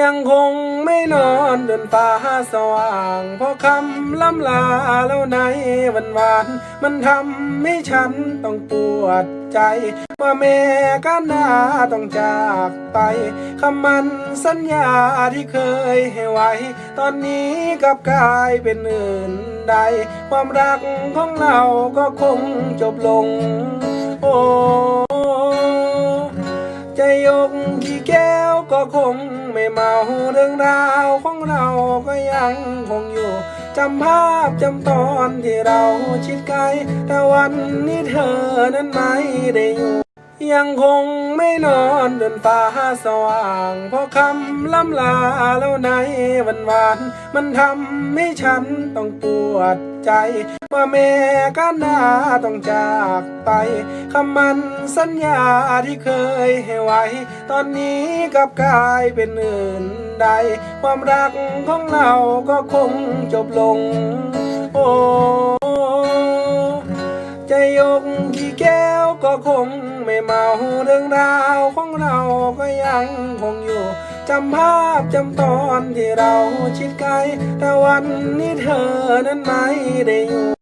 ยังคงไม่นอนจนฟ้าสว่าง เพราะคำล่ำลาแล้วในวันวาน มันทำให้ฉันต้องปวดใจ ว่าแม่กันดาต้องจากไปคำมันสัญญาที่เคยให้ไว้ ตอนนี้กลับกลายเป็นอื่นใด ความรักของเราก็คงจบลง โอ้ ที่แก้วก็คงไม่เมาเรื่องราวของเราก็ยังคงอยู่จำภาพจำตอนที่เราชิดไกลแต่วันนี้เธอนั้นไม่ได้อยู่ ยังคงไม่นอนจนฟ้าสว่าง เพราะคำล่ำลาแล้วในวันวาน มันทำให้ฉันต้องปวดใจว่าแม่กันดาต้องจากไปคำมันสัญญาที่เคยให้ไว้ ตอนนี้กลับกลายเป็นอื่นใด ความรักของเราก็คงจบลง โอ้จะยก ก็คงไม่เมาเรื่องราวของเราก็ยังคงอยู่จำภาพจำตอนที่เราชิดไกล แต่วันนี้เธอนั้นไม่ได้อยู่